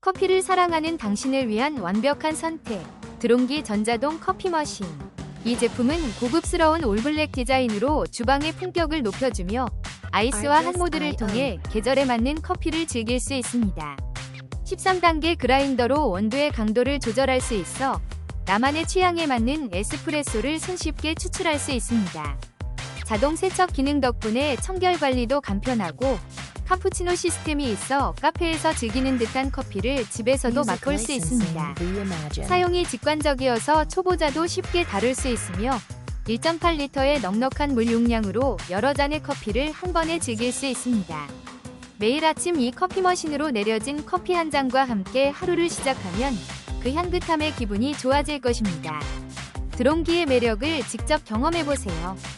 커피를 사랑하는 당신을 위한 완벽한 선택. 드롱기 전자동 커피 머신. 이 제품은 고급스러운 올블랙 디자인으로 주방의 품격을 높여주며 아이스와 한 모드를 통해 계절에 맞는 커피를 즐길 수 있습니다. 13단계 그라인더로 원두의 강도를 조절할 수 있어 나만의 취향에 맞는 에스프레소를 손쉽게 추출할 수 있습니다. 자동 세척 기능 덕분에 청결 관리도 간편하고 카푸치노 시스템이 있어 카페에서 즐기는 듯한 커피를 집에서도 맛볼 수 있습니다. 사용이 직관적이어서 초보자도 쉽게 다룰 수 있으며 1.8리터의 넉넉한 물 용량으로 여러 잔의 커피를 한 번에 즐길 수 있습니다. 매일 아침 이 커피 머신으로 내려진 커피 한 잔과 함께 하루를 시작하면 그 향긋함의 기분이 좋아질 것입니다. 드론기의 매력을 직접 경험해보세요.